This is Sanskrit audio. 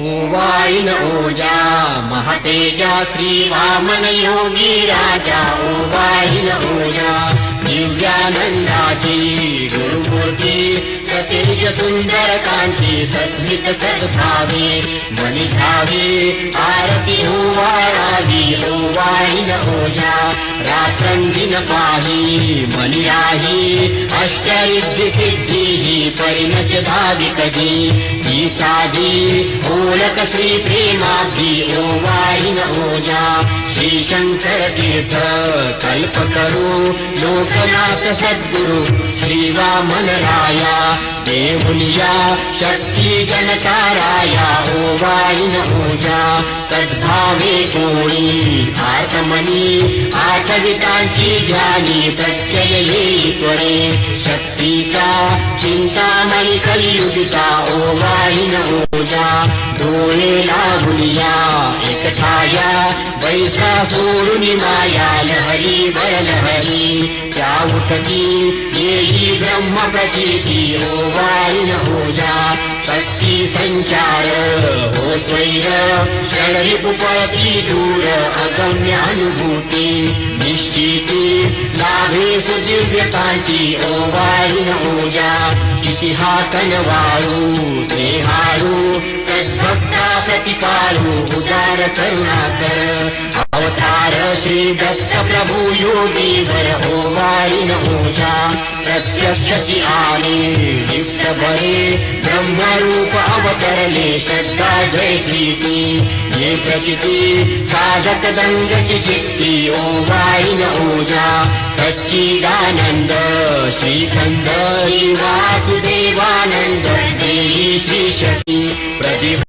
ओवायिन ओजा महतेजा श्रीवामन योगी राजा ओवायिन ओजा दिव्यानन्दाची गुरुमूर्ति सतेज सुन्दर कान्ति सस्मित सद्भावे मणिभावे आरति ओवारागी ओवायिन ओजा रात्रञ्जिन पाहि मणिराहि अष्टरिद्धि सिद्धिः परिणच भाविकदी ईसादी ओलक श्री प्रेमाभि ओवायिन ओजा। श्री शङ्कर तीर्थ कल्प करो लोकनाथ सद्गुरु श्रीवामन राया देवुनिया शक्ति जनताराया ओवायिन ओजा। सद्भावे कोणी आत्मनी आठवितांची ज्ञानी प्रत्यय त्वरे शक्तीचा, चिंतामणी कलियुगिता ओवाहिन ओजा. डोळे लागुनिया, एकठाया. बैसा सोडून माया, लहरी बरलहरी त्या उठती येई ब्रह्म प्रचिती ओवाहिन ओजा. शक्ती संचार. स्वैर क्षणरिपुपळती दूर अगम्य अनुभूती निश्चिती लाभे सुदिव्य कांती ओवाहिन ओजा इतिहातन वाळू स्नेहाळू सद्भक्ता प्रतिपाळू उदार करुणाकर अवतार श्री दत्त प्रभु योगीवर ओवाहिन ओजा प्रत्यक्षची आले बरे ब्रह्मरूप अवतरले श्रद्धा श्रीती ये प्रचिती साधक दंगची चित्ती ओवाईन ओजा सच्चिदानंद श्रीखंड श्री वासुदेवानंद देवी श्री शक्ती प्रदीप